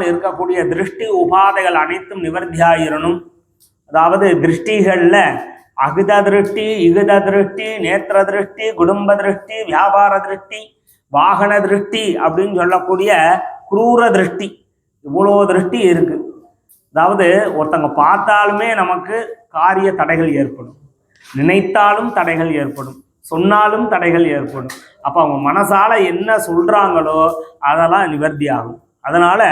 இருக்கக்கூடிய திருஷ்டி உபாதைகள் அனைத்தும் நிவர்த்தியாயிரணும். அதாவது திருஷ்டிகள்ல அகுத திருஷ்டி இகுத திருஷ்டி நேத்திர திருஷ்டி குடும்ப திருஷ்டி வியாபார திருஷ்டி வாகன திருஷ்டி அப்படின்னு சொல்லக்கூடிய குரூர திருஷ்டி. இவ்வளோ திருஷ்டி இருக்கு. அதாவது ஒருத்தங்க பார்த்தாலுமே நமக்கு காரிய தடைகள் ஏற்படும். நினைத்தாலும் தடைகள் ஏற்படும். சொன்னாலும் தடைகள் ஏற்படும். அப்போ அவங்க மனசால என்ன சொல்றாங்களோ அதெல்லாம் நிவர்த்தி ஆகும் அதனால்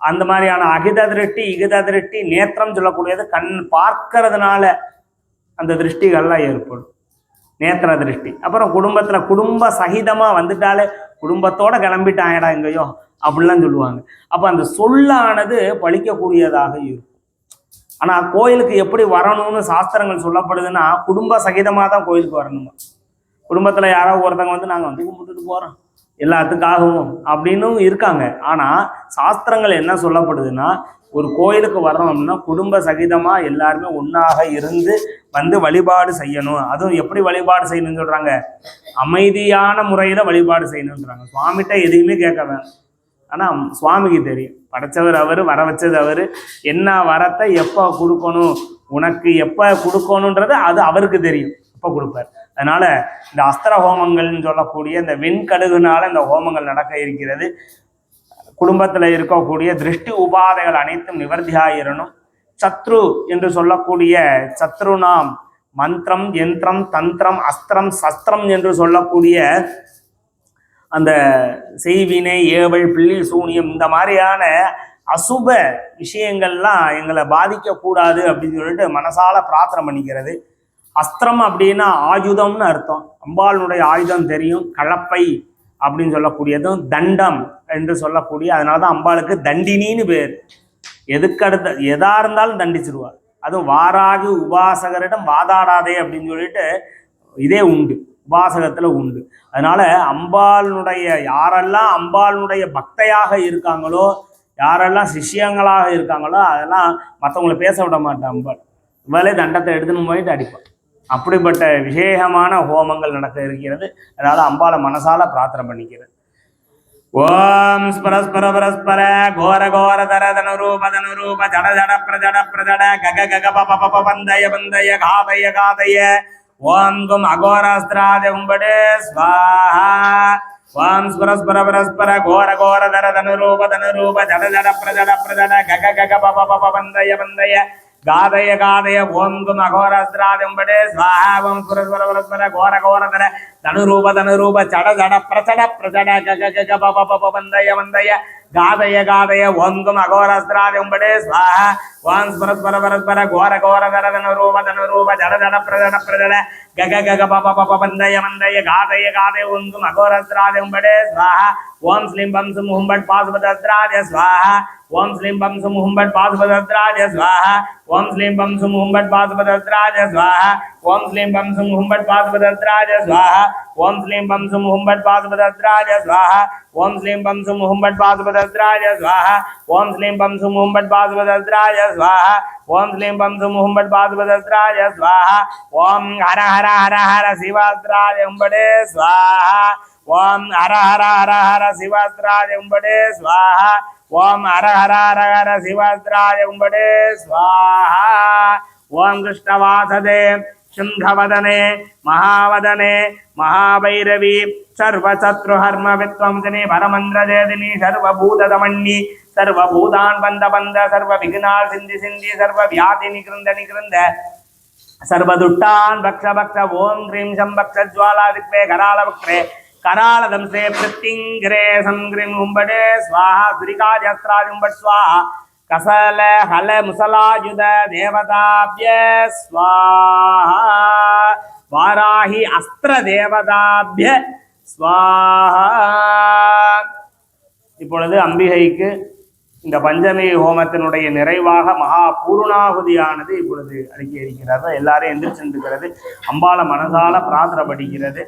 அந்த மாதிரியான அகித திருஷ்டி இகித திருஷ்டி நேத்திரம் சொல்லக்கூடியது கண் பார்க்கறதுனால அந்த திருஷ்டிகள்லாம் ஏற்படும். நேத்திர திருஷ்டி. அப்புறம் குடும்பத்தில் குடும்ப சகிதமாக வந்துட்டாலே குடும்பத்தோட கிளம்பிட்டாங்கடா எங்கேயோ அப்படிலாம் சொல்லுவாங்க. அப்போ அந்த சொல்லானது பழிக்கக்கூடியதாக இருக்கும். ஆனால் கோயிலுக்கு எப்படி வரணும்னு சாஸ்திரங்கள் சொல்லப்படுதுன்னா குடும்ப சகிதமாக தான் கோயிலுக்கு வரணுமா? குடும்பத்தில் யாராவது ஒருத்தவங்க வந்து நாங்கள் வந்து கும்பிட்டுட்டு போகிறோம் எல்லாத்துக்காகவும் அப்படின்னும் இருக்காங்க. ஆனால் சாஸ்திரங்கள் என்ன சொல்லப்படுதுன்னா ஒரு கோயிலுக்கு வர்றோம்னா குடும்ப சகிதமாக எல்லாருமே ஒன்றாக இருந்து வந்து வழிபாடு செய்யணும். அதுவும் எப்படி வழிபாடு செய்யணும்னு சொல்கிறாங்க அமைதியான முறையில் வழிபாடு செய்யணுன்றாங்க சுவாமிகிட்ட எதையுமே கேட்க வேணும். ஆனால் சுவாமிக்கு தெரியும். படைச்சவர் அவர் வர வச்சது அவர். என்ன வரத்தை எப்போ கொடுக்கணும்? உனக்கு எப்போ கொடுக்கணுன்றது அது அவருக்கு தெரியும். எப்போ கொடுப்பார்? அதனால இந்த அஸ்திர ஹோமங்கள்னு சொல்லக்கூடிய இந்த வெண்கடுகுனால இந்த ஹோமங்கள் நடக்க இருக்கிறது. குடும்பத்தில் இருக்கக்கூடிய திருஷ்டி உபாதைகள் அனைத்தும் நிவர்த்தியாயிரணும். சத்ரு என்று சொல்லக்கூடிய சத்ருநாம் மந்திரம் யந்திரம் தந்திரம் அஸ்திரம் சஸ்திரம் என்று சொல்லக்கூடிய அந்த செய்வினை ஏவல் பிள்ளி சூனியம் இந்த மாதிரியான அசுப விஷயங்கள்லாம் எங்களை பாதிக்கக்கூடாது அப்படின்னு சொல்லிட்டு மனசால பிரார்த்தனை பண்ணிக்கிறது. அஸ்திரம் அப்படின்னா ஆயுதம்னு அர்த்தம். அம்பாளுடைய ஆயுதம் தெரியும். கலப்பை அப்படின்னு சொல்லக்கூடியதும் தண்டம் என்று சொல்லக்கூடிய அதனால தான் அம்பாளுக்கு தண்டினின்னு பேர். எதுக்கு அடுத்த எதா இருந்தாலும் தண்டிச்சிருவார் அதுவும் வாராகி உபாசகரிடம் வாதாடாதே அப்படின்னு சொல்லிட்டு இதே உண்டு. உபாசகத்தில் உண்டு. அதனால அம்பாளுடைய யாரெல்லாம் அம்பாளுடைய பக்தையாக இருக்காங்களோ யாரெல்லாம் சிஷ்யங்களாக இருக்காங்களோ அதெல்லாம் மற்றவங்களை பேச விட மாட்டேன் அம்பாள். இவளே தண்டத்தை எடுத்துன்னு போயிட்டு அடிப்பாள் அப்படிப்பட்ட விசேஷமான ஹோமங்கள் நடக்க இருக்கிறது. அதனால அம்பாளை மனசால பிரார்த்தனை பண்ணிக்கிறது ஓம் ஸ்பரஸ்பர பரஸ்பர கோர கோர தர தனுரூப தனுரூப ஜட ஜட பிரஜட பிரஜட கக கக பப பப பந்தய பந்தய காதய காதய. ஓம் கும் அகோராஸ்திராத உம்படே. ஸ்வாஹா. ஓம் ஸ்பரஸ்பர பரஸ்பர கோர கோர தர தனுரூப தனுரூப ஜட ஜட பிரஜட பிரஜட கக கக பப பப பந்தய பந்தய. காதய காதய ஓம் கும் அகோராஸ்திராதம்படே ஸ்வாஹா ஓம் ஸ்பரஸ்பர பரஸ்பர கோர கோர தர தனுரூப தனுரூப சட ஜட பிரச்சட பிரச்சட கக கக பப பப வந்தய வந்தய காதய காதய ஓம் கும் அகோராஸ்திராதம்படே ஸ்வாஹா ஓம் ஸ்பரஸ்பர பரஸ்பர கோர கோர தர தனுரூப தனுரூப ஜட ஜட பிரஜட பிரஜட கக கக பப பப வந்தய வந்தய காதய காதய ஓம் கும் அகோராஸ்திராதம்படே ஸ்வாஹா ஓம் ஸ்லீம் பம் சும் ஹும்பட் பாசுபதத்ராஜ ஸ்வாஹா ஓம் ஸ்லீம் பம் சும் ஹும்பட் பாசுபதத்ராஜ ஸ்வாஹா ஓம் ஸ்லீம் பம் சும் ஹும்பட் பாசுபதத்ராஜ ஸ்வாஹா ஓம் ஸ்லீம் பம் சும் ஹும்பட் பாசுபதத்ராஜ ஸ்வாஹா ஓம் ஸ்லீம் பம் சும் ஹும்பட் பாசுபதத்ராஜ ஸ்வாஹா ஓம் ஸ்லீம் பம் சும் ஹும்பட் பாசுபதத்ராஜ ஸ்வாஹா ஓம் ஸ்லீம் பம் சும் ஹும்பட் பாசுபதத்ராஜ స్వాహ. ఓం శ్లీం పం సుముహం బట్ స్వాహ. ఓం హర హర హర హర శివాద్రాయ ఉంబడే స్వాహ. ఓం హర హర హర హర శివాద్రాయ ఉంబడే స్వాహ. ఓం హర హర హర హర శివాద్రాయ ఉంబడే స్వాహ. ఓం కృష్ణవాసదే శృంగవదనే మహావదనే మహాభైరవి సర్వశత్రుహర్మ విత్వంసిని పరమంద్రజేదిని సర్వభూతదమణ్ణి சர்வபூதான் பந்த பந்த சர்வ விகுனால் சிந்தி சிந்தி சர்வ வியாதி நிகிருந்த நிகிருந்த சர்வதுட்டான் பக்ஷ பக்ஷ ஓம் கிரீம் சம்பக்ஷ ஜுவாலா விக்ரே கரால வக்ரே கரால தம்சே பிருத்திங்கிரே சம் கிரீம் உம்படே ஸ்வாஹா சுரிகாஜஸ்திராஜ் உம்பட் ஸ்வாஹா கசல ஹல முசலாயுத தேவதாபிய ஸ்வாஹா வாராகி அஸ்திர தேவதாபிய ஸ்வாஹா. இப்பொழுது அம்பிகைக்கு இந்த பஞ்சமி ஹோமத்தினுடைய நிறைவாக மகா பூர்ணாகுதியானது இப்பொழுது அறிக்கை இருக்கிறார்கள் எல்லாரும் எந்திரிச்சிருக்கிறது அம்பால மனதால பிரார்த்தனை படிக்கிறது.